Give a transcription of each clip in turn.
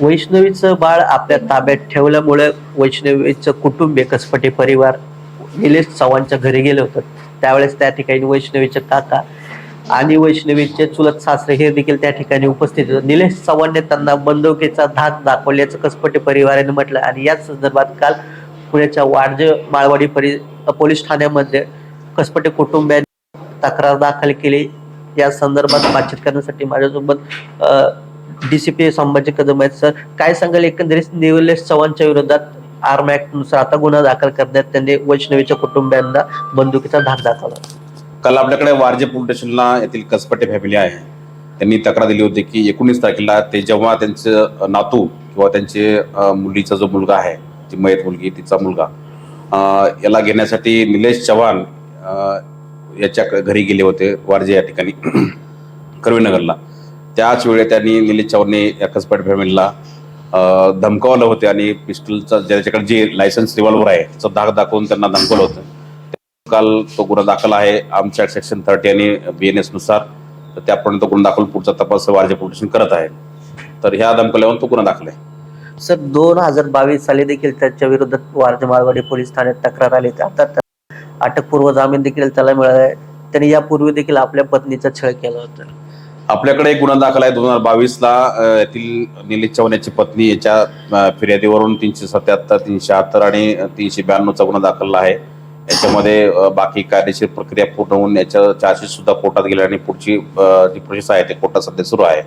वैष्णवीचं बाळ आपल्या ताब्यात ठेवल्यामुळे वैष्णवीचं कुटुंबीय कसपटे परिवार. निलेश चव्हाणच्या घरी गेले होतं. त्यावेळेस त्या ठिकाणी वैष्णवीचे काका आणि वैष्णवीचे चुलत सासरे हे देखील त्या ठिकाणी उपस्थित होते. निलेश चव्हाणने त्यांना बंदुकीचा धाक दाखवल्याचं कसपटे परिवाराने म्हटलं आणि याच संदर्भात काल पुण्याच्या वाडजे माळवाडी परि पोलीस ठाण्यामध्ये कसपटे कुटुंबियांनी तक्रार दाखल केली. या संदर्भात बातचीत करण्यासाठी माझ्यासोबत D C P Sambhaji Kadam आहेत सर. काय सांगाल एकंदरीत निवलेश चव्हाणच्या विरोधात आर्म ऍक्टनुसार आता गुन्हा दाखल करण्यात त्यांनी वैष्णवीच्या कुटुंबियांना बंदुकीचा धाक दाखवला. काल आपल्याकडे वारजे पोलीस स्टेशनला येथील कसपटे फॅमिली आहे. त्यांनी तक्रार दिली होती की एकोणीस तारखेला ते जेव्हा त्यांचं नातू किंवा त्यांचे मुलीचा जो मुलगा आहे ती मयत मुलगी तिचा मुलगा याला घेण्यासाठी निलेश चव्हाण याच्या घरी गेले होते वारजे या ठिकाणी करवीनगरला त्याच वेळी त्यांनी निलेश चव्हाणने या फॅमिलीला धमकावलं होते आणि पिस्टलचा ज्याच्याकडे जे लायसन्स रिव्हॉल्वर आहे त्याचा दाग दाखवून त्यांना धमकवलं होतं. काल तो गुन्हा दाखल आहे आमच्या सेक्शन थर्टी आणि बी एन एसनुसार तर त्यापर्यंत तो गुन्हा दाखल पुढचा तपास वारजे पोलीस करत आहे. तर ह्या धमकावल्यावर तो गुन्हा दाखल आहे. सर दोन हजार बावीस साली देखील त्याच्या विरोधात वारजे माळवाडी पोलीस ठाण्यात तक्रार आली. आता अटकपूर्व जामीन देखील त्याला मिळाला आहे. त्याने यापूर्वी देखील आपल्या पत्नीचा छळ केला होता. आपल्याकडे एक गुन्हा दाखल आहे दोन हजार बावीसला येथील निलेश चव्हाण याची पत्नी याच्या फिर्यादीवरून तीनशे सत्याहत्तर तीनशे शहात्तर आणि तीनशे ब्याण्णवचा गुन्हा दाखल आहे. याच्यामध्ये बाकी कायदेशीर प्रक्रिया पूर्ण होऊन याच्या चार्जशीट सुद्धा कोर्टात गेले आणि पुढची जी प्रोसेस आहे ते कोर्टात सध्या सुरू आहे.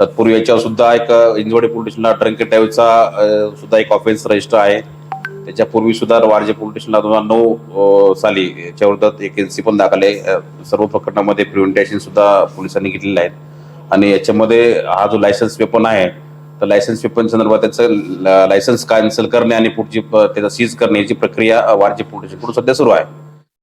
तत्पूर्वी याच्यावर सुद्धा एक इंजवडी इंजवडे पोलीस स्टेशनला ड्रंक ड्राईव्हचा सुद्धा एक ऑफेन्स रजिस्टर आहे. त्याच्यापूर्वी सुद्धा वारजे पोलीस स्टेशनला दोन हजार नऊ साली याच्या विरोधात एक एनसी पण दाखल आहे. सर्व प्रकरणामध्ये प्रिव्हेंटेशन सुद्धा पोलिसांनी घेतलेलं आहे आणि याच्यामध्ये हा जो लायसन्स वेपन आहे तर लायसन्स वेपन संदर्भात त्याचं लायसन्स कॅन्सल करणे आणि पुढची त्याचा सीज करणे याची प्रक्रिया वारजे पोलीस स्टेशनकडून सध्या सुरू आहे.